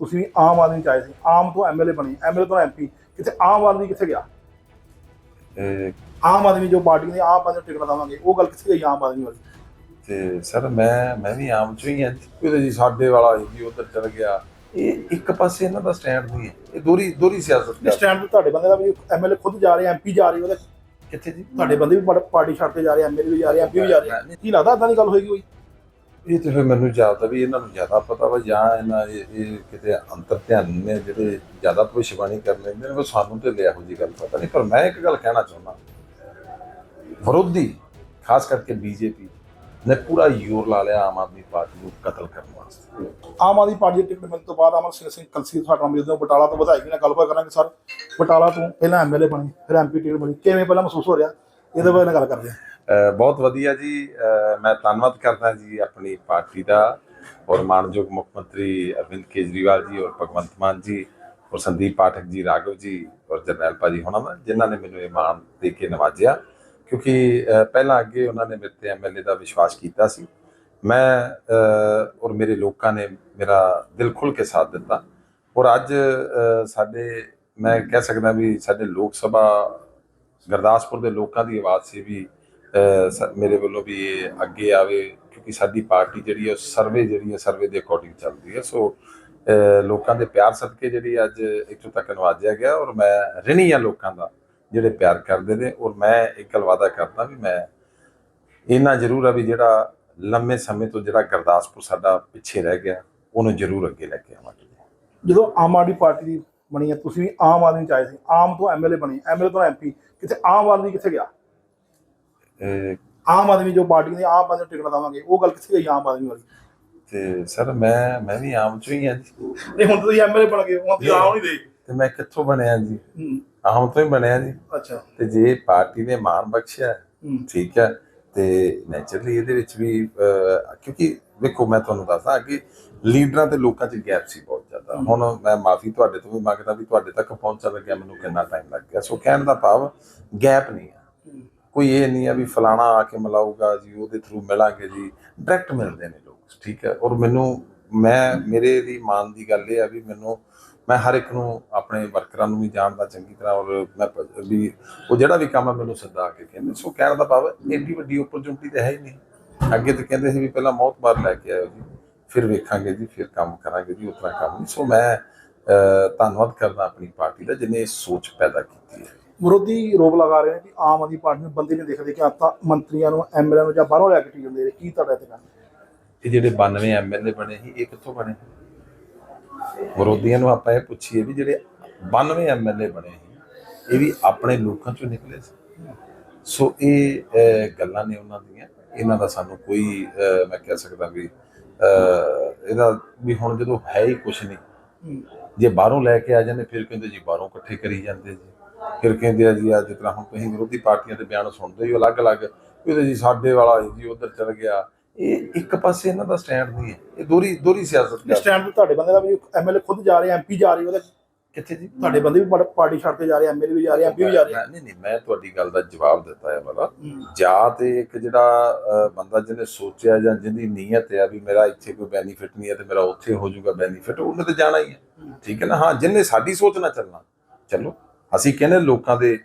ਤੁਸੀਂ ਆਮ ਆਦਮੀ ਚ ਆਏ ਸੀ ਆਮ ਤੋਂ ਐਮਐਲਏ ਬਣੀ ਐਮਐਲਏ ਤੋਂ ਐਮਪੀ ਕਿਤੇ ਆਮ ਆਦਮੀ ਕਿੱਥੇ ਗਿਆ? ਤੇ ਆਮ ਆਦਮੀ ਜੋ ਪਾਰਟੀ ਨੇ ਆਮ ਆਦਮੀ ਟਿਕਟ ਦਵਾਂਗੇ ਉਹ ਗੱਲ ਕਿੱਥੇ ਗਈ ਆਮ ਆਦਮੀ ਵਾਲੀ? ਤੇ ਸਰ ਮੈਂ ਮੈਂ ਵੀ ਆਮ ਚੋਂ ਹੀ ਹਾਂ ਉਹਦੇ ਜੀ ਸਾਡੇ ਵਾਲਾ ਜੀ ਉਧਰ ਚਲ ਗਿਆ। ਇਹ ਇੱਕ ਪਾਸੇ ਇਹਨਾਂ ਦਾ ਸਟੈਂਡ ਨਹੀਂ ਹੈ ਇਹ ਦੋਰੀ ਦੋਰੀ ਸਿਆਸਤ ਕਰ ਸਟੈਂਡ ਤੇ ਤੁਹਾਡੇ ਬੰਦੇ ਦਾ ਵੀ ਐਮਐਲਏ ਖੁਦ ਜਾ ਰਹੇ ਐਮਪੀ ਜਾ ਰਹੇ ਉਹਦੇ। ਕਿੱਥੇ ਜੀ? ਤੁਹਾਡੇ ਬੰਦੇ ਵੀ ਪਾਰਟੀ ਛੱਡ ਕੇ ਜਾ ਰਹੇ ਐਮਐਲਏ ਵੀ ਜਾ ਰਹੇ ਐਮਪੀ ਵੀ ਜਾ ਰਹੇ। ਕੀ ਲੱਗਦਾ ਇਦਾਂ ਦੀ ਗੱਲ ਹੋਏਗੀ ਕੋਈ? ਇਹ ਤੇ ਫਿਰ ਮੈਨੂੰ ਜਾਪਦਾ ਵੀ ਇਹਨਾਂ ਨੂੰ ਜ਼ਿਆਦਾ ਪਤਾ ਵਾ ਜਾਂ ਇਹਨਾਂ ਇਹ ਇਹ ਕਿਤੇ ਅੰਤਰ ਧਿਆਨ ਨੇ ਜਿਹੜੇ ਜ਼ਿਆਦਾ ਭਵਿੱਖਬਾਣੀ ਕਰ ਲੈਂਦੇ ਨੇ, ਉਹ ਸਾਨੂੰ ਤੇ ਲਿਆ ਹੋ ਜੀ ਗੱਲ ਪਤਾ ਨਹੀਂ। ਪਰ ਮੈਂ ਇੱਕ ਗੱਲ ਕਹਿਣਾ ਚਾਹੁੰਦਾ, ਵਿਰੋਧੀ, ਖਾਸ ਕਰਕੇ ਬੀਜੇਪੀ ਨੇ ਪੂਰਾ ਜ਼ੋਰ ਲਾ ਲਿਆ ਆਮ ਆਦਮੀ ਪਾਰਟੀ ਨੂੰ ਕਤਲ ਕਰਨ ਵਾਸਤੇ। ਆਮ ਆਦਮੀ ਪਾਰਟੀ ਦੀ ਟਿਕਟ ਮਿਲਣ ਤੋਂ ਬਾਅਦ ਅਮਰ ਸਿੰਘ ਸਿੰਘ ਕਲਸੀ ਸਾਡਾ ਮਿਲਦੇ ਬਟਾਲਾ ਤੋਂ ਵਧਾਈ ਨਾਲ ਗੱਲਬਾਤ ਕਰਾਂਗੇ ਸਰ। ਬਟਾਲਾ ਤੋਂ ਪਹਿਲਾਂ ਐਮਐਲਏ ਬਣੀ, ਫਿਰ ਐਮਪੀ ਟਿਕਟ ਬਣੀ। ਕਿਵੇਂ ਪਹਿਲਾਂ ਮਹਿਸੂਸ ਹੋ ਰਿਹਾ? ਇਹਦੇ ਬਾਰੇ ਨਾਲ ਗੱਲ ਕਰਦੇ ਹਾਂ। ਬਹੁਤ ਵਧੀਆ ਜੀ। ਮੈਂ ਧੰਨਵਾਦ ਕਰਦਾ ਜੀ ਆਪਣੀ ਪਾਰਟੀ ਦਾ ਔਰ ਮਾਨਯੋਗ ਮੁੱਖ ਮੰਤਰੀ ਅਰਵਿੰਦ ਕੇਜਰੀਵਾਲ ਜੀ ਔਰ ਭਗਵੰਤ ਮਾਨ ਜੀ ਔਰ ਸੰਦੀਪ ਪਾਠਕ ਜੀ, ਰਾਘਵ ਜੀ ਔਰ ਜਰਨੈਲ ਭਾਜੀ ਹੋਣਾ ਦਾ ਜਿਨ੍ਹਾਂ ਨੇ ਮੈਨੂੰ ਇਹ ਮਾਣ ਦੇ ਕੇ ਨਵਾਜਿਆ। ਕਿਉਂਕਿ ਪਹਿਲਾਂ ਅੱਗੇ ਉਹਨਾਂ ਨੇ ਮੇਰੇ ਤੇ ਐਮਐਲਏ ਦਾ ਵਿਸ਼ਵਾਸ ਕੀਤਾ ਸੀ। ਮੈਂ ਔਰ ਮੇਰੇ ਲੋਕਾਂ ਨੇ ਮੇਰਾ ਦਿਲ ਖੁੱਲ ਕੇ ਸਾਥ ਦਿੱਤਾ। ਔਰ ਅੱਜ ਸਾਡੇ, ਮੈਂ ਕਹਿ ਸਕਦਾ ਵੀ ਸਾਡੇ ਲੋਕ ਸਭਾ, ਗੁਰਦਾਸਪੁਰ ਦੇ ਲੋਕਾਂ ਦੀ ਆਵਾਜ਼ ਸੀ ਵੀ ਮੇਰੇ ਵੱਲੋਂ ਵੀ ਇਹ ਅੱਗੇ ਆਵੇ, ਕਿਉਂਕਿ ਸਾਡੀ ਪਾਰਟੀ ਜਿਹੜੀ ਹੈ ਸਰਵੇ ਜਿਹੜੀ ਹੈ, ਸਰਵੇ ਦੇ ਅਕੋਰਡਿੰਗ ਚੱਲਦੀ ਹੈ। ਸੋ ਲੋਕਾਂ ਦੇ ਪਿਆਰ ਸਦਕੇ ਜਿਹੜੀ ਅੱਜ ਇੱਥੋਂ ਤੱਕ ਨਵਾਜਿਆ ਗਿਆ ਔਰ ਮੈਂ ਰਿਣੀ ਆ ਲੋਕਾਂ ਦਾ ਜਿਹੜੇ ਪਿਆਰ ਕਰਦੇ ਨੇ ਔਰ ਮੈਂ ਇੱਕ ਗੱਲ ਵਾਅਦਾ ਕਰਦਾ ਵੀ ਮੈਂ ਇੰਨਾ ਜ਼ਰੂਰ ਆ ਵੀ ਜਿਹੜਾ ਲੰਮੇ ਸਮੇਂ ਤੋਂ ਜਿਹੜਾ ਗੁਰਦਾਸਪੁਰ ਸਾਡਾ ਪਿੱਛੇ ਰਹਿ ਗਿਆ, ਉਹਨੂੰ ਜ਼ਰੂਰ ਅੱਗੇ ਲੈ ਕੇ ਆਵਾਂਗੇ। ਜਦੋਂ ਆਮ ਆਦਮੀ ਪਾਰਟੀ ਦੀ ਬਣੀ ਹੈ, ਤੁਸੀਂ ਵੀ ਆਮ ਆਦਮੀ ਚ ਆਏ ਸੀ, ਆਮ ਤੋਂ ਐਮਐਲਏ ਬਣੀ ਐਮਐਲਏ ਤੋਂ ਐਮਪੀ ਕਿਤੇ ਆਮ ਆਦਮੀ ਕਿੱਥੇ ਗਿਆ? ਆਮ ਆਦਮੀ ਜੋ ਪਾਰਟੀ ਨੇ ਆਮ ਆਦਮੀ ਨੂੰ ਟਿਕਟ ਦਵਾਂਗੇ। ਉਹ ਗੱਲ ਕਿੱਥੇ ਗਈ ਆਮ ਆਦਮੀ ਵਾਲੀ? ਤੇ ਸਰ ਮੈਂ ਮੈਂ ਵੀ ਆਮ ਚੋਂ ਹੀ ਜੀ। ਨਹੀਂ ਹੁਣ ਤੁਸੀਂ ਐਮਐਲਏ ਬਣ ਗਏ ਹੁਣ ਤੁਸੀਂ ਆਮ ਨਹੀਂ ਦੇ। ਤੇ ਮੈਂ ਕਿੱਥੋਂ ਬਣਿਆ ਜੀ? ਆਮ ਤੋਂ ਹੀ ਬਣਿਆ ਜੀ। ਅੱਛਾ। ਤੇ ਜੇ ਪਾਰਟੀ ਨੇ ਮਾਣ ਬਖਸ਼ਿਆ ਠੀਕ ਹੈ ਤੇ ਨੇਚਰਲੀ ਇਹਦੇ ਵਿੱਚ ਵੀ ਕਿਉਂਕਿ ਵੇਖੋ ਮੈਂ ਤੁਹਾਨੂੰ ਦੱਸਦਾ ਕਿ ਲੀਡਰਾਂ ਤੇ ਲੋਕਾਂ 'ਚ ਗੈਪ ਸੀ ਬਹੁਤ ਜ਼ਿਆਦਾ। ਹੁਣ ਮੈਂ ਮਾਫੀ ਤੁਹਾਡੇ ਤੋਂ ਵੀ ਮੰਗਦਾ ਵੀ ਤੁਹਾਡੇ ਤੱਕ ਪਹੁੰਚਣ ਲੱਗਿਆ ਮੈਨੂੰ ਕਿੰਨਾ ਟਾਈਮ ਲੱਗ ਗਿਆ। ਸੋ ਕਹਿਣ ਦਾ ਭਾਵ ਗੈਪ ਨਹੀਂ ਕੋਈ ਇਹ ਨਹੀਂ ਆ ਵੀ ਫਲਾਣਾ ਆ ਕੇ ਮਿਲਾਊਗਾ ਜੀ, ਉਹਦੇ ਥਰੂ ਮਿਲਾਂਗੇ ਜੀ। ਡਾਇਰੈਕਟ ਮਿਲਦੇ ਨੇ ਲੋਕ, ਠੀਕ ਹੈ? ਔਰ ਮੈਨੂੰ, ਮੈਂ, ਮੇਰੇ ਦੀ ਮਾਨ ਦੀ ਗੱਲ ਇਹ ਆ ਵੀ ਮੈਨੂੰ, ਮੈਂ ਹਰ ਇੱਕ ਨੂੰ ਆਪਣੇ ਵਰਕਰਾਂ ਨੂੰ ਵੀ ਜਾਣਦਾ ਚੰਗੀ ਤਰ੍ਹਾਂ, ਔਰ ਮੈਂ ਵੀ ਉਹ ਜਿਹੜਾ ਵੀ ਕੰਮ ਆ ਮੈਨੂੰ ਸਿੱਧਾ ਆ ਕੇ ਕਹਿੰਦੇ, ਸੋ ਕਹਿਣ ਦਾ ਭਾਵ ਐਡੀ ਵੱਡੀ ਓਪਰਚੁਨਿਟੀ ਤਾਂ ਹੈ ਹੀ ਨਹੀਂ। ਅੱਗੇ ਤਾਂ ਕਹਿੰਦੇ ਸੀ ਵੀ ਪਹਿਲਾਂ ਮੌਤ ਮਾਰ ਲੈ ਕੇ ਆਇਓ ਜੀ, ਫਿਰ ਵੇਖਾਂਗੇ ਜੀ, ਫਿਰ ਕੰਮ ਕਰਾਂਗੇ ਜੀ ਉਤਨਾ ਕੰਮ ਨਹੀਂ। ਸੋ ਮੈਂ ਧੰਨਵਾਦ ਕਰਦਾ ਆਪਣੀ ਪਾਰਟੀ ਦਾ ਜਿਹਨੇ ਇਹ ਸੋਚ ਪੈਦਾ ਕੀਤੀ ਵਿਰੋਧੀ ਰੋਪ ਲਗਾ ਰਹੇ ਨੇ ਕਿ ਆਮ ਆਦਮੀ ਪਾਰਟੀ ਨੂੰ ਬੰਦੇ ਨਹੀਂ ਦੇਖਦੇ ਕਿ ਆਪਾਂ ਮੰਤਰੀਆਂ ਨੂੰ ਐਮਐਲਏ ਨੂੰ ਜਾਂ ਬਾਹਰੋਂ ਲੈ ਕੇ ਟਿਕਟ ਦੇ ਰਹੇ ਕੀ ਤੁਹਾਡਾ ਕਹਿਣਾ? ਇਹ ਜਿਹੜੇ 92 ਐਮਐਲਏ ਬਣੇ ਸੀ ਇਹ ਕਿੱਥੋਂ ਬਣੇ? ਵਿਰੋਧੀਆਂ ਨੂੰ ਆਪਾਂ ਇਹ ਪੁੱਛੀਏ ਵੀ ਜਿਹੜੇ 92 ਐਮਐਲਏ ਬਣੇ ਸੀ ਇਹ ਵੀ ਆਪਣੇ ਲੋਕਾਂ ਚੋਂ ਨਿਕਲੇ ਸੀ। ਸੋ ਇਹ ਗੱਲਾਂ ਨੇ ਉਹਨਾਂ ਦੀਆਂ। ਇਹਨਾਂ ਦਾ ਸਾਨੂੰ ਕੋਈ ਮੈਂ ਕਹਿ ਸਕਦਾ ਵੀ ਇਹਦਾ ਵੀ ਹੁਣ ਜਦੋਂ ਹੈ ਹੀ ਕੁਝ ਨਹੀਂ। ਜੇ ਬਾਹਰੋਂ ਲੈ ਕੇ ਆ ਜਾਂਦੇ ਫਿਰ ਕਹਿੰਦੇ ਜੀ ਬਾਹਰੋਂ ਇਕੱਠੇ ਕਰੀ ਜਾਂਦੇ ਜੀ। ਫਿਰ ਕਹਿੰਦੇ ਆ ਜੀ ਆ ਤਰ੍ਹਾਂ ਹੁਣ ਤੁਸੀਂ ਵਿਰੋਧੀ ਪਾਰਟੀਆਂ ਦੇ ਬਿਆਨ ਸੁਣਦੇ ਹੀ ਅਲੱਗ-ਅਲੱਗ ਉਹਦੇ ਜੀ ਸਾਡੇ ਵਾਲਾ ਜੀ ਉਧਰ ਚਲ ਗਿਆ। ਇਹ ਇੱਕ ਪਾਸੇ ਇਹਨਾਂ ਦਾ ਸਟੈਂਡ ਨਹੀਂ ਹੈ। ਇਹ ਦੋਰੀ ਦੋਰੀ ਸਿਆਸਤ ਕਰ ਸਟੈਂਡ ਤੇ ਤੁਹਾਡੇ ਬੰਦੇ ਦਾ ਵੀ ਐਮਐਲਏ ਖੁਦ ਜਾ ਰਹੇ ਐਮਪੀ ਜਾ ਰਹੇ ਉਹਦੇ। ਕਿੱਥੇ ਜੀ? ਤੁਹਾਡੇ ਬੰਦੇ ਵੀ ਪਾਰਟੀ ਛੱਡ ਕੇ ਜਾ ਰਹੇ ਐਮਐਲਏ ਵੀ ਜਾ ਰਹੇ ਐਮਪੀ ਵੀ ਜਾ ਰਹੇ। ਨਹੀਂ ਨਹੀਂ ਮੈਂ ਤੁਹਾਡੀ ਗੱਲ ਦਾ ਜਵਾਬ ਦਿੱਤਾ ਹੈ ਵਾਲਾ ਜਾਂ ਤੇ ਇੱਕ ਜਿਹੜਾ ਬੰਦਾ ਜਿਹਨੇ ਸੋਚਿਆ ਜਾਂ ਜਿਹਦੀ ਨੀਅਤ ਹੈ ਵੀ ਮੇਰਾ ਇੱਥੇ ਕੋਈ ਬੈਨੀਫਿਟ ਨਹੀਂ ਹੈ ਤੇ ਮੇਰਾ ਉੱਥੇ ਹੋ ਜਾਊਗਾ ਬੈਨੀਫਿਟ ਉਹਨੇ ਤੇ ਜਾਣਾ ਹੀ। ਹੈ। ਠੀਕ ਹੈ ਨਾ? ਹਾਂ ਜਿਹਨੇ ਸਾਡੀ ਸੋਚ ਨਾਲ ਚੱਲਣਾ ਚਲੋ। ਅਸੀਂ ਕਹਿੰਦੇ ਲੋਕਾਂ ਦੇ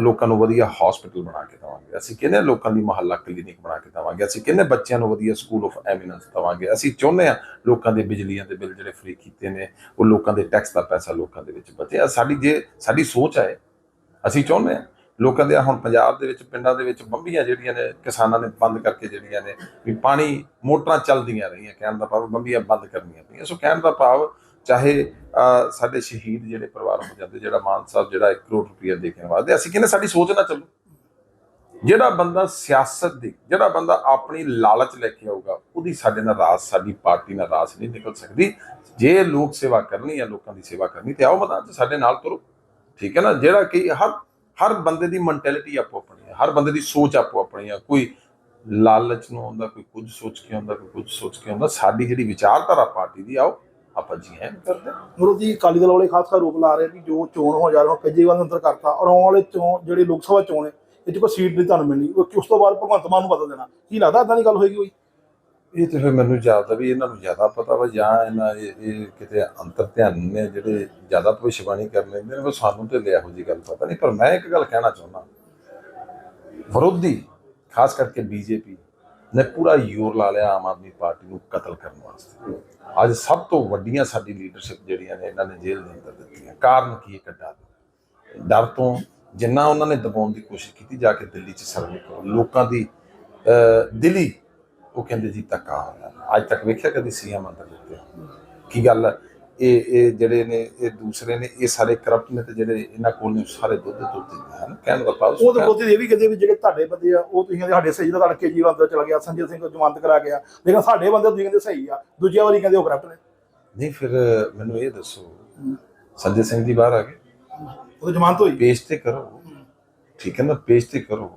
ਲੋਕਾਂ ਨੂੰ ਵਧੀਆ ਹਸਪੀਟਲ ਬਣਾ ਕੇ ਦੇਵਾਂਗੇ। ਅਸੀਂ ਕਹਿੰਦੇ ਲੋਕਾਂ ਦੀ ਮੁਹੱਲਾ ਕਲੀਨਿਕ ਬਣਾ ਕੇ ਦੇਵਾਂਗੇ। ਅਸੀਂ ਕਹਿੰਦੇ ਬੱਚਿਆਂ ਨੂੰ ਵਧੀਆ ਸਕੂਲ ਆਫ ਐਮੀਨੈਂਸ ਦੇਵਾਂਗੇ। ਅਸੀਂ ਚਾਹੁੰਦੇ ਆ ਲੋਕਾਂ ਦੇ ਬਿਜਲੀਆਂ ਦੇ ਬਿੱਲ ਜਿਹੜੇ ਫ੍ਰੀ ਕੀਤੇ ਨੇ, ਉਹ ਲੋਕਾਂ ਦੇ ਟੈਕਸ ਦਾ ਪੈਸਾ ਲੋਕਾਂ ਦੇ ਵਿੱਚ ਬਚੇ। ਆ ਸਾਡੀ ਜੇ, ਸਾਡੀ ਸੋਚ ਹੈ, ਅਸੀਂ ਚਾਹੁੰਦੇ ਆ ਲੋਕਾਂ ਦੇ ਹੁਣ ਪੰਜਾਬ ਦੇ ਵਿੱਚ, ਪਿੰਡਾਂ ਦੇ ਵਿੱਚ ਬੰਬੀਆਂ ਜਿਹੜੀਆਂ ਨੇ, ਕਿਸਾਨਾਂ ਨੇ ਬੰਦ ਕਰਕੇ ਜਿਹੜੀਆਂ ਨੇ, ਵੀ ਪਾਣੀ ਮੋਟਰਾਂ ਚੱਲਦੀਆਂ ਰਹੀਆਂ, ਕਹਿਣ ਦਾ ਭਾਵ ਬੰਬੀਆਂ ਬੰਦ ਕਰਨੀਆਂ ਪਈਆਂ। ਸੋ ਕਹਿਣ ਦਾ ਭਾਵ ਚਾਹੇ ਸਾਡੇ ਸ਼ਹੀਦ ਜਿਹੜੇ ਪਰਿਵਾਰ ਹੋ ਜਾਂਦੇ, ਜਿਹੜਾ ਮਾਨ ਸਾਹਿਬ, ਜਿਹੜਾ 1 ਕਰੋੜ ਰੁਪਇਆ ਦੇ ਕੇ ਨਵਾਜ਼ਦੇ ਅਸੀਂ ਕਹਿੰਦੇ ਸਾਡੀ ਸੋਚ ਨਾ ਚੱਲੋ। ਜਿਹੜਾ ਬੰਦਾ ਸਿਆਸਤ ਦੀ, ਜਿਹੜਾ ਬੰਦਾ ਆਪਣੀ ਲਾਲਚ ਲੈ ਕੇ ਆਊਗਾ, ਉਹਦੀ ਸਾਡੇ ਨਾਲ ਰਾਸ ਸਾਡੀ ਪਾਰਟੀ ਨਾਲ ਰਾਸ ਨਹੀਂ ਨਿਕਲ ਸਕਦੀ। ਜੇ ਲੋਕ ਸੇਵਾ ਕਰਨੀ ਹੈ ਲੋਕਾਂ ਦੀ ਸੇਵਾ ਕਰਨੀ, ਤੇ ਆਓ ਮੈਦਾਨ 'ਚ ਸਾਡੇ ਨਾਲ ਤੁਰੋ। ਠੀਕ ਹੈ ਨਾ? ਜਿਹੜਾ ਕਿ ਹਰ ਹਰ ਬੰਦੇ ਦੀ ਮੈਂਟੈਲਿਟੀ ਆਪੋ ਆਪਣੀ ਹੈ, ਹਰ ਬੰਦੇ ਦੀ ਸੋਚ ਆਪੋ ਆਪਣੀ ਹੈ। ਕੋਈ ਲਾਲਚ ਨੂੰ ਆਉਂਦਾ, ਕੋਈ ਕੁਝ ਸੋਚ ਕੇ ਆਉਂਦਾ, ਕੋਈ ਕੁਝ ਸੋਚ ਕੇ ਆਉਂਦਾ, ਸਾਡੀ ਜਿਹੜੀ ਵਿਚਾਰਧਾਰਾ ਪਾਰਟੀ ਦੀ ਆਓ ਆਪਾਂ ਜੀ ਹੈ। ਕਰਦੇ ਹਾਂ। ਵਿਰੋਧੀ ਅਕਾਲੀ ਦਲ ਵਾਲੇ ਖਾਸ ਕਰ ਰੋਪ ਲਾ ਰਹੇ ਕਿ ਜੋ ਚੋਣ ਹੋ ਜਾ ਰਿਹਾ ਕੇਜਰੀਵਾਲ ਨੇ ਅੰਦਰ ਕਰਤਾ ਔਰ ਆਉਣ ਵਾਲੇ ਚੋਣ ਜਿਹੜੀ ਲੋਕ ਸਭਾ ਚੋਣ ਹੈ ਇਹ 'ਚ ਕੋਈ ਸੀਟ ਨਹੀਂ ਤੁਹਾਨੂੰ ਮਿਲਣੀ। ਉਹ- ਉਸ ਤੋਂ ਬਾਅਦ ਭਗਵੰਤ ਮਾਨ ਨੂੰ ਬਦਲ ਦੇਣਾ। ਕੀ ਲੱਗਦਾ ਇਦਾਂ ਦੀ ਗੱਲ ਹੋਏਗੀ ਕੋਈ? ਇਹ ਤੇ ਫਿਰ ਮੈਨੂੰ ਜਾਪਦਾ ਵੀ ਇਹਨਾਂ ਨੂੰ ਜ਼ਿਆਦਾ ਪਤਾ ਵਾ ਜਾਂ ਇਹਨਾਂ ਇਹ ਇਹ ਕਿਤੇ ਅੰਤਰ ਧਿਆਨ ਨੇ ਜਿਹੜੇ ਜ਼ਿਆਦਾ ਭਵਿੱਖਬਾਣੀ ਕਰ ਲੈਂਦੇ ਨੇ ਉਹ ਸਾਨੂੰ ਤੇ ਲਿਆ ਹੋ ਜੀ ਗੱਲ ਪਤਾ ਨਹੀਂ ਪਰ ਮੈਂ ਇੱਕ ਗੱਲ ਕਹਿਣਾ ਚਾਹੁੰਦਾ। ਵਿਰੋਧੀ ਖਾਸ ਕਰਕੇ ਬੀਜੇਪੀ ਨੇ ਪੂਰਾ ਜ਼ੋਰ ਲਾ ਲਿਆ ਆਮ ਆਦਮੀ ਪਾਰਟੀ ਨੂੰ ਕਤਲ ਕਰਨ ਵਾਸਤੇ। ਅੱਜ ਸਭ ਤੋਂ ਵੱਡੀਆਂ ਸਾਡੀ ਲੀਡਰਸ਼ਿਪ ਜਿਹੜੀਆਂ ਨੇ ਇਹਨਾਂ ਨੇ ਜੇਲ੍ਹ ਦੇ ਅੰਦਰ ਦਿੱਤੀਆਂ। ਕਾਰਨ ਕੀ ਹੈ ਡਰ? ਡਰ ਤੋਂ ਜਿੰਨਾ ਉਹਨਾਂ ਨੇ ਦਬਾਉਣ ਦੀ ਕੋਸ਼ਿਸ਼ ਕੀਤੀ ਜਾ ਕੇ ਦਿੱਲੀ 'ਚ ਸਰਵੇ ਕਰੋ ਲੋਕਾਂ ਦੀ ਅਹ, ਉਹ ਕਹਿੰਦੇ ਜੀ ਧੱਕਾ ਹੋਇਆ ਅੱਜ ਤੱਕ ਵੇਖਿਆ ਕਦੀ ਸੀਐਮ ਅੰਦਰ ਦਿੱਤੇ ਕੀ ਗੱਲ ਇਹ ਇਹ ਜਿਹੜੇ ਨੇ ਇਹ ਦੂਸਰੇ ਨੇ ਇਹ ਸਾਰੇ ਕਰਪਟ ਨੇ ਤੇ ਜਿਹੜੇ ਇਹਨਾਂ ਕੋਲ ਨੇ ਸਾਰੇ ਦੁੱਧ ਦੁੱਧ ਹਨ ਕਹਿਣ ਦਾ ਭਾਵ ਉਹ ਤਾਂ ਬੋਤੇ ਇਹ ਵੀ ਕਹਿੰਦੇ ਵੀ ਜਿਹੜੇ ਤੁਹਾਡੇ ਬੰਦੇ ਆ ਉਹ ਤੁਸੀਂ ਸਾਡੇ ਸਹੀ ਦਾ ਤੁਹਾਡਾ ਕੇਜਰੀਵਾਲ ਅੰਦਰ ਚਲਾ ਗਿਆ ਸੰਜੇ ਸਿੰਘ ਨੂੰ ਜ਼ਮਾਨਤ ਕਰਾ ਗਿਆ ਲੇਕਿਨ ਸਾਡੇ ਬੰਦੇ ਤੁਸੀਂ ਕਹਿੰਦੇ ਸਹੀ ਆ ਦੂਜਿਆਂ ਵਾਰੀ ਕਹਿੰਦੇ ਉਹ ਕਰਪਟ ਨੇ। ਨਹੀਂ ਫਿਰ ਮੈਨੂੰ ਇਹ ਦੱਸੋ ਸੰਜੇ ਸਿੰਘ ਜੀ ਬਾਹਰ ਆ ਗਏ? ਉਹ ਜ਼ਮਾਨਤ ਹੋਈ। ਪੇਸ਼ ਤੇ ਕਰੋ। ਠੀਕ ਹੈ ਨਾ ਪੇਸ਼ ਤੇ ਕਰੋ।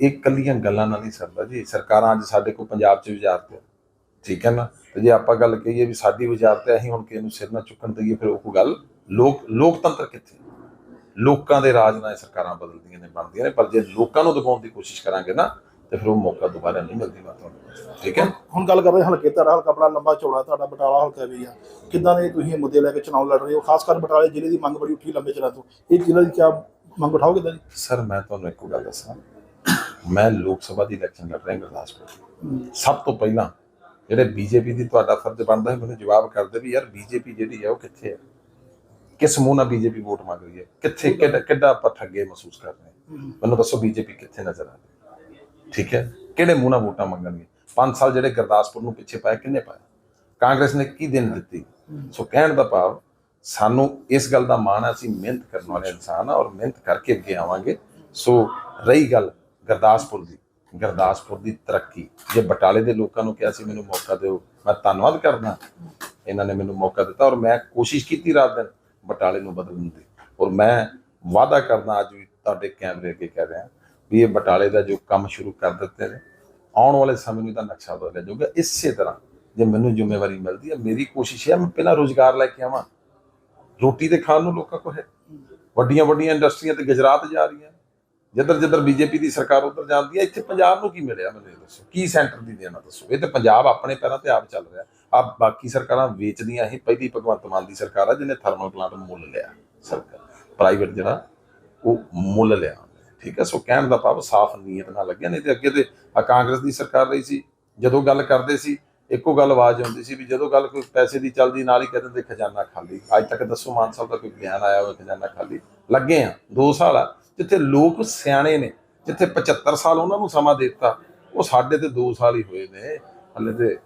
ਇਹ ਕੱਲੀਆਂ ਗੱਲਾਂ ਨਾਲ ਨਹੀਂ ਸਰਦਾ ਜੀ। ਸਰਕਾਰਾਂ ਅੱਜ ਸਾਡੇ ਕੋਲ ਪੰਜਾਬ 'ਚ ਵਿਚਾਰਤ ਹੈ ਠੀਕ ਹੈ ਨਾ? ਤੇ ਜੇ ਆਪਾਂ ਗੱਲ ਕਹੀਏ ਵੀ ਸਾਡੀ ਵਿਚਾਰਤ ਹੈ ਅਸੀਂ ਹੁਣ ਕਿਸੇ ਨੂੰ ਸਿਰ ਨਾ ਚੁੱਕਣ ਦਈਏ ਫਿਰ ਉਹ ਕੋਈ ਗੱਲ ਲੋਕ ਲੋਕਤੰਤਰ ਕਿੱਥੇ? ਲੋਕਾਂ ਦੇ ਰਾਜ ਨਾਲ ਸਰਕਾਰਾਂ ਬਦਲਦੀਆਂ ਨੇ ਬਣਦੀਆਂ ਨੇ ਪਰ ਜੇ ਲੋਕਾਂ ਨੂੰ ਦਬਾਉਣ ਦੀ ਕੋਸ਼ਿਸ਼ ਕਰਾਂਗੇ ਨਾ ਤੇ ਫਿਰ ਉਹ ਮੌਕਾ ਦੁਬਾਰਾ ਨਹੀਂ ਮਿਲਦੀ ਤੁਹਾਨੂੰ ਠੀਕ ਹੈ? ਹੁਣ ਗੱਲ ਕਰਦੇ ਹਾਂ ਹਲਕੇ ਤੁਹਾਡਾ ਹਲਕਾ ਬੜਾ ਲੰਬਾ ਚੌੜਾ ਤੁਹਾਡਾ ਬਟਾਲਾ ਹਲਕਾ ਵੀ ਆ। ਕਿੱਦਾਂ ਦੇ ਤੁਸੀਂ ਇਹ ਮੁੱਦੇ ਲੈ ਕੇ ਚੁਣਾਵ ਲੜ ਰਹੇ ਹੋ? ਖਾਸ ਕਰ ਬਟਾਲੇ ਜ਼ਿਲ੍ਹੇ ਦੀ ਮੰਗ ਬੜੀ ਉੱਠੀ ਲੰਬੇ ਚਿਰਾਂ ਤੋਂ। ਇਹ ਜ਼ਿਲ੍ਹੇ ਦੀ ਕਿਆ ਮੰਗ ਉਠਾਓਗੇ ਕਿੱਦਾਂ ਜੀ ਸਰ ਮੈਂ ਤੁਹਾਨੂੰ ਇੱਕ ਗੱਲ ਦੱਸਾਂ। ਮੈਂ ਲੋਕ ਸਭਾ ਦੀ ਇਲੈਕਸ਼ਨ ਲੜ ਰਿਹਾ ਗੁਰਦਾਸਪੁਰ ਸਭ ਤੋਂ ਪਹਿਲਾਂ ਜਿਹੜੇ ਬੀਜੇਪੀ ਦੀ ਤੁਹਾਡਾ ਫਰਜ਼ ਬਣਦਾ ਹੈ ਮੈਨੂੰ ਜਵਾਬ ਕਰਦੇ ਵੀ ਯਾਰ ਬੀਜੇਪੀ ਜਿਹੜੀ ਹੈ ਉਹ ਕਿੱਥੇ ਹੈ? ਕਿਸ ਮੂੰਹ ਨਾਲ ਬੀਜੇਪੀ ਵੋਟ ਮੰਗ ਰਹੀ ਹੈ? ਕਿੱਥੇ ਕਿੱਡਾ ਕਿੱਡਾ ਆਪਾਂ ਠੱਗੇ ਮਹਿਸੂਸ ਕਰ ਰਹੇ ਮੈਨੂੰ ਦੱਸੋ ਬੀਜੇਪੀ ਕਿੱਥੇ ਨਜ਼ਰ ਆ ਰਹੀ ਠੀਕ ਹੈ? ਕਿਹੜੇ ਮੂੰਹ ਨਾਲ ਵੋਟਾਂ ਮੰਗਣਗੇ? 5 ਸਾਲ ਜਿਹੜੇ ਗੁਰਦਾਸਪੁਰ ਨੂੰ ਪਿੱਛੇ ਪਾਏ ਕਿੰਨੇ ਪਾਏ ਕਾਂਗਰਸ ਨੇ ਕੀ ਦਿਨ ਦਿੱਤੀ? ਸੋ ਕਹਿਣ ਦਾ ਭਾਵ ਸਾਨੂੰ ਇਸ ਗੱਲ ਦਾ ਮਾਣ ਹੈ ਅਸੀਂ ਮਿਹਨਤ ਕਰਨ ਵਾਲੇ ਇਨਸਾਨ ਆ ਔਰ ਮਿਹਨਤ ਕਰਕੇ ਅੱਗੇ ਆਵਾਂਗੇ। ਸੋ ਰਹੀ ਗੱਲ ਗੁਰਦਾਸਪੁਰ ਦੀ। ਗੁਰਦਾਸਪੁਰ ਦੀ ਤਰੱਕੀ। ਜੇ ਬਟਾਲੇ ਦੇ ਲੋਕਾਂ ਨੂੰ ਕਿਹਾ ਸੀ, ਮੈਨੂੰ ਮੌਕਾ ਦਿਓ, ਮੈਂ ਧੰਨਵਾਦ ਕਰਦਾ। ਇਹਨਾਂ ਨੇ ਮੈਨੂੰ ਮੌਕਾ ਦਿੱਤਾ ਔਰ ਮੈਂ ਕੋਸ਼ਿਸ਼ ਕੀਤੀ ਰਾਤ ਦਿਨ ਬਟਾਲੇ ਨੂੰ ਬਦਲਣ ਦੀ। ਔਰ ਮੈਂ ਵਾਅਦਾ ਕਰਦਾ ਅੱਜ ਵੀ ਤੁਹਾਡੇ ਕੈਮਰੇ ਅੱਗੇ ਕਹਿ ਰਿਹਾ ਵੀ ਇਹ ਬਟਾਲੇ ਦਾ ਜੋ ਕੰਮ ਸ਼ੁਰੂ ਕਰ ਦਿੱਤੇ ਨੇ, ਆਉਣ ਵਾਲੇ ਸਮੇਂ ਨੂੰ ਇਹਦਾ ਨਕਸ਼ਾ ਬਦਲਿਆ ਜਾਊਗਾ। ਇਸੇ ਤਰ੍ਹਾਂ ਜੇ ਮੈਨੂੰ ਜ਼ਿੰਮੇਵਾਰੀ ਮਿਲਦੀ ਹੈ, ਮੇਰੀ ਕੋਸ਼ਿਸ਼ ਹੈ, ਮੈਂ ਪਹਿਲਾਂ ਰੋਜ਼ਗਾਰ ਲੈ ਕੇ ਆਵਾਂ। ਰੋਟੀ ਤੇ ਖਾਣ ਨੂੰ ਲੋਕਾਂ ਕੋਲ ਹੈ। ਵੱਡੀਆਂ ਵੱਡੀਆਂ ਇੰਡਸਟਰੀਆਂ ਤੇ ਗੁਜਰਾਤ ਜਾ ਰਹੀਆਂ। ਜਿੱਧਰ ਜਿੱਧਰ ਬੀਜੇਪੀ ਦੀ ਸਰਕਾਰ ਉਧਰ ਜਾਂਦੀ ਹੈ, ਇੱਥੇ ਪੰਜਾਬ ਨੂੰ ਕੀ ਮਿਲਿਆ ਮੈਨੂੰ ਇਹ ਦੱਸੋ? ਕੀ ਸੈਂਟਰ ਦੀ ਦੇਣਾ ਦੱਸੋ? ਇਹ ਤੇ ਪੰਜਾਬ ਆਪਣੇ ਪੈਰਾਂ ਤੇ ਆਪ ਚੱਲ ਰਿਹਾ। ਆ ਬਾਕੀ ਸਰਕਾਰਾਂ ਵੇਚਦੀਆਂ ਇਹ ਪਹਿਲੀ ਭਗਵੰਤ ਮਾਨ ਦੀ ਸਰਕਾਰ ਆ, ਜਿਹਨੇ ਥਰਮਲ ਪਲਾਂਟ ਮੁੱਲ ਲਿਆ ਸਰਕਾਰ ਪ੍ਰਾਈਵੇਟ ਜਿਹੜਾ, ਉਹ ਮੁੱਲ ਲਿਆ। ਠੀਕ ਹੈ, ਸੋ ਕਹਿਣ ਦਾ ਭਾਵ ਸਾਫ਼ ਨੀਅਤ ਨਾਲ ਲੱਗਿਆ, ਨਹੀਂ ਤੇ ਅੱਗੇ ਤੇ ਆ ਕਾਂਗਰਸ ਦੀ ਸਰਕਾਰ ਰਹੀ ਸੀ, ਜਦੋਂ ਗੱਲ ਕਰਦੇ ਸੀ, ਇੱਕੋ ਗੱਲ ਆਵਾਜ਼ ਆਉਂਦੀ ਸੀ ਵੀ ਜਦੋਂ ਗੱਲ ਕੋਈ ਪੈਸੇ ਦੀ ਚੱਲਦੀ, ਨਾਲ ਹੀ ਕਹਿ ਦਿੰਦੇ ਖਜ਼ਾਨਾ ਖਾਲੀ। ਅੱਜ ਤੱਕ ਦੱਸੋ ਮਾਨ ਸਾਹਿਬ ਦਾ ਕੋਈ ਬਿਆਨ ਆਇਆ ਹੋਵੇ, ਖਜ਼ਾਨਾ ਖਾਲੀ। ਲੱਗੇ ਆ 2 ਸਾਲ ਆ। ਜਿੱਥੇ ਲੋਕ ਸਿਆਣੇ ਨੇ ਜਿੱਥੇ 75 ਸਾਲ ਉਹਨਾਂ ਨੂੰ ਸਮਾਂ ਦਿੱਤਾ ਉਹ ਸਾਡੇ ਤੇ 2 ਸਾਲ ਹੀ ਹੋਏ ਨੇ ਹਲੇ ਤੇ।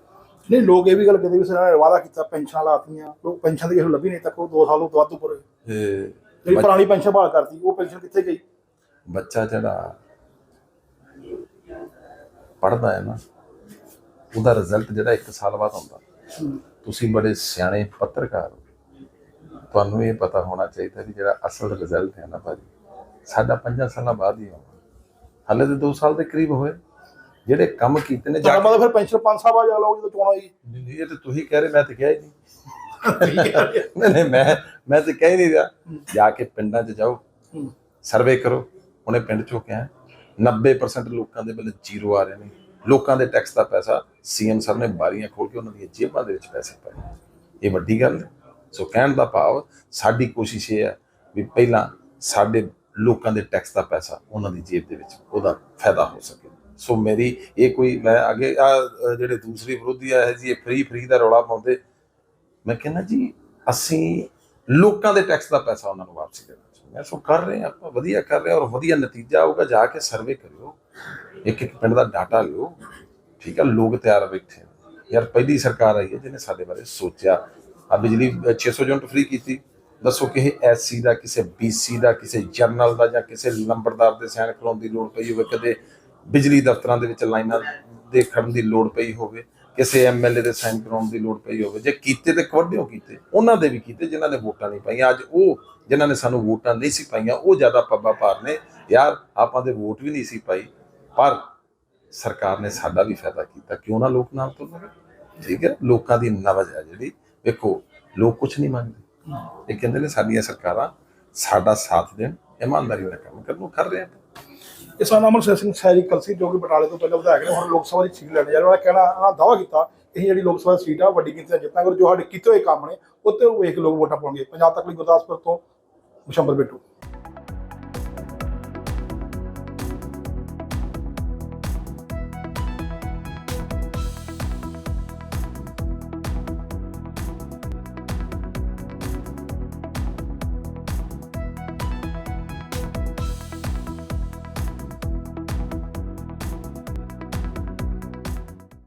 ਨਹੀਂ ਲੋਕ ਇਹ ਵੀ ਗੱਲ ਕਹਿੰਦੇ ਵੀ ਸਰਕਾਰ ਨੇ ਵਾਅਦਾ ਕੀਤਾ ਪੈਨਸ਼ਨਾਂ ਲਾਤੀਆਂ ਲੋਕ ਪੈਨਸ਼ਨ ਦੀ ਕਿਸੇ ਲੱਭੀ ਨਹੀਂ ਤੱਕ ਉਹ 2 ਸਾਲ ਤੋਂ ਵੱਧ ਉੱਪਰ ਹੋਏ। ਜਿਹੜੀ ਪੁਰਾਣੀ ਪੈਨਸ਼ਨ ਬਹਾਲ ਕਰਤੀ ਉਹ ਪੈਨਸ਼ਨ ਕਿੱਥੇ ਗਈ? ਬੱਚਾ ਜਿਹੜਾ ਪੜਦਾ ਹੈ ਨਾ ਉਹਦਾ ਰਿਜ਼ਲਟ ਜਿਹੜਾ 1 ਸਾਲ ਬਾਅਦ ਆਉਂਦਾ। ਤੁਸੀਂ ਬੜੇ ਸਿਆਣੇ ਪੱਤਰਕਾਰ ਹੋ। ਤੁਹਾਨੂੰ ਇਹ ਪਤਾ ਹੋਣਾ ਚਾਹੀਦਾ ਵੀ ਜਿਹੜਾ ਅਸਲ ਰਿਜ਼ਲਟ ਹੈ ਨਾ ਭਾਜੀ ਸਾਡਾ 5 ਸਾਲਾਂ ਬਾਅਦ ਹੀ ਆਉਣਾ। ਹਲੇ ਤੇ 2 ਸਾਲ ਦੇ ਕਰੀਬ ਹੋਏ। ਜਿਹੜੇ ਕੰਮ ਕੀਤੇ ਨੇ ਜਾ ਮਤਲਬ ਫਿਰ ਪੈਨਸ਼ਨ 5 ਸਾਲ ਬਾਅਦ ਜਾ ਲਓ ਜਦੋਂ ਚੋਣ ਆਈ ਕੇ ਇਹ ਤੇ ਤੁਸੀਂ ਕਹਿ ਰਹੇ ਮੈਂ ਤੇ ਕਿਹਾ ਹੀ ਨਹੀਂ। ਨਹੀਂ ਨਹੀਂ ਮੈਂ ਮੈਂ ਤੇ ਕਹਿ ਹੀ ਨਹੀਂ ਰਿਹਾ। ਜਾ ਕੇ ਪਿੰਡਾਂ 'ਚ ਜਾਓ। ਸਰਵੇ ਕਰੋ ਉਹਨੇ ਪਿੰਡ ਚੋਂ ਕਿਹਾ। 90% ਲੋਕਾਂ ਦੇ ਬਿੱਲ ਜ਼ੀਰੋ ਆ ਰਹੇ ਨੇ। ਲੋਕਾਂ ਦੇ ਟੈਕਸ ਦਾ ਪੈਸਾ ਸੀਐਮ ਸਰ ਨੇ ਬਾਰੀਆਂ ਖੋਲ ਕੇ ਉਹਨਾਂ ਦੀਆਂ ਜੇਬਾਂ ਦੇ ਵਿੱਚ ਪੈਸੇ ਪਾਏ ਇਹ ਵੱਡੀ ਗੱਲ ਹੈ। ਸੋ ਕਹਿਣ ਦਾ ਭਾਵ ਸਾਡੀ ਕੋਸ਼ਿਸ਼ ਇਹ ਹੈ ਵੀ ਪਹਿਲਾਂ ਸਾਡੇ ਲੋਕਾਂ ਦੇ ਟੈਕਸ ਦਾ ਪੈਸਾ ਉਹਨਾਂ ਦੀ ਜੇਬ ਦੇ ਵਿੱਚ ਉਹਦਾ ਫਾਇਦਾ ਹੋ ਸਕੇ। ਸੋ ਮੇਰੀ ਇਹ ਕੋਈ ਮੈਂ ਅੱਗੇ ਆ ਜਿਹੜੇ ਦੂਸਰੇ ਵਿਰੋਧੀ ਆ ਜੀ ਇਹ ਫ੍ਰੀ ਫ੍ਰੀ ਦਾ ਰੌਲਾ ਪਾਉਂਦੇ ਮੈਂ ਕਹਿੰਦਾ ਜੀ ਅਸੀਂ ਲੋਕਾਂ ਦੇ ਟੈਕਸ ਦਾ ਪੈਸਾ ਉਹਨਾਂ ਨੂੰ ਵਾਪਸ ਦੇਣਾ ਚਾਹੁੰਦੇ ਹਾਂ। ਸੋ ਕਰ ਰਹੇ ਹਾਂ ਆਪਾਂ ਵਧੀਆ ਕਰ ਰਹੇ ਹਾਂ ਔਰ ਵਧੀਆ ਨਤੀਜਾ ਆਊਗਾ ਜਾ ਕੇ ਸਰਵੇ ਕਰਿਓ ਇੱਕ ਇੱਕ ਪਿੰਡ ਦਾ ਡਾਟਾ ਲਿਓ ਠੀਕ ਆ ਲੋਕ ਤਿਆਰ ਬੈਠੇ ਯਾਰ ਪਹਿਲੀ ਸਰਕਾਰ ਆਈ ਹੈ ਜਿਹਨੇ ਸਾਡੇ ਬਾਰੇ ਸੋਚਿਆ। ਆ ਬਿਜਲੀ ਅ, 600 ਯੂਨਿਟ ਫ੍ਰੀ ਕੀਤੀ। ਦੱਸੋ ਕਿਸੇ ਐਸਸੀ ਦਾ, ਕਿਸੇ ਬੀਸੀ ਦਾ, ਕਿਸੇ ਜਰਨਲ ਦਾ ਜਾਂ ਕਿਸੇ ਨੰਬਰਦਾਰ ਦੇ ਸਾਈਨ ਕਰਾਉਣ ਦੀ ਲੋੜ ਪਈ ਹੋਵੇ, ਕਦੇ ਬਿਜਲੀ ਦਫ਼ਤਰਾਂ ਦੇ ਵਿੱਚ ਲਾਈਨਾਂ ਦੇ ਖੜਨ ਦੀ ਲੋੜ ਪਈ ਹੋਵੇ, ਕਿਸੇ ਐਮਐਲਏ ਦੇ ਸਾਈਨ ਕਰਾਉਣ ਦੀ ਲੋੜ ਪਈ ਹੋਵੇ, ਜੇ ਕੀਤੇ ਤੇ ਕਵੱਡਿਓ ਕੀਤੇ? ਉਹਨਾਂ ਦੇ ਵੀ ਕੀਤੇ ਜਿਨ੍ਹਾਂ ਨੇ ਵੋਟਾਂ ਨਹੀਂ ਪਾਈਆਂ। ਅੱਜ ਉਹ ਜਿਨ੍ਹਾਂ ਨੇ ਸਾਨੂੰ ਵੋਟਾਂ ਨਹੀਂ ਸੀ ਪਾਈਆਂ, ਉਹ ਜ਼ਿਆਦਾ ਪੱਬਾ ਭਾਰ ਨੇ। ਯਾਰ, ਆਪਾਂ ਦੇ ਵੋਟ ਵੀ ਨਹੀਂ ਸੀ ਪਾਈ, ਪਰ ਸਰਕਾਰ ਨੇ ਸਾਡਾ ਵੀ ਫਾਇਦਾ ਕੀਤਾ। ਕਿਉਂ ਨਾ ਲੋਕ ਨਾਲ ਤੁਰਨਗੇ ਠੀਕ ਹੈ, ਲੋਕਾਂ ਦੀ ਨਵਜ ਹੈ ਜਿਹੜੀ। ਵੇਖੋ, ਲੋਕ ਕੁਝ ਨਹੀਂ ਮੰਗਦੇ ਇਹ ਕਹਿੰਦੇ ਨੇ, ਸਾਡੀਆਂ ਸਰਕਾਰਾਂ ਸਾਡਾ ਸਾਥ ਦੇਣ, ਇਮਾਨਦਾਰੀ ਨਾਲ ਕੰਮ ਕਰਨ ਨੂੰ ਕਰ ਰਹੇ ਆ। ਇਸ ਨਾਮ ਅਮਰ ਸਿੰਘ ਸੈਰੀ ਕਲਸੀ ਜੋ ਕਿ ਬਟਾਲੇ ਤੋਂ ਪਹਿਲਾਂ ਵਿਧਾਇਕ ਨੇ, ਹੁਣ ਲੋਕ ਸਭਾ ਦੀ ਸੀਟ ਲੈਣ ਜਾ ਰਹੇ ਉਹਨਾਂ ਨੇ ਕਹਿਣਾ, ਉਹਨਾਂ ਦਾਅਵਾ ਕੀਤਾ, ਇਹ ਜਿਹੜੀ ਲੋਕ ਸਭਾ ਦੀ ਸੀਟ ਆ ਵੱਡੀ ਗਿਣਤੀ ਨਾਲ ਜਿੱਤਾਂਗੇ ਜੋ ਸਾਡੇ ਕੀਤੇ ਹੋਏ ਕੰਮ ਨੇ, ਉੱਤੇ ਵੇਖ ਕੇ ਲੋਕ ਵੋਟਾਂ ਪਾਉਣਗੇ। ਪੰਜਾਬ ਤੱਕ ਲਈ ਗੁਰਦਾਸਪੁਰ ਤੋਂ ਮੁਸ਼ੰਬਰ ਬਿੱਟੂ।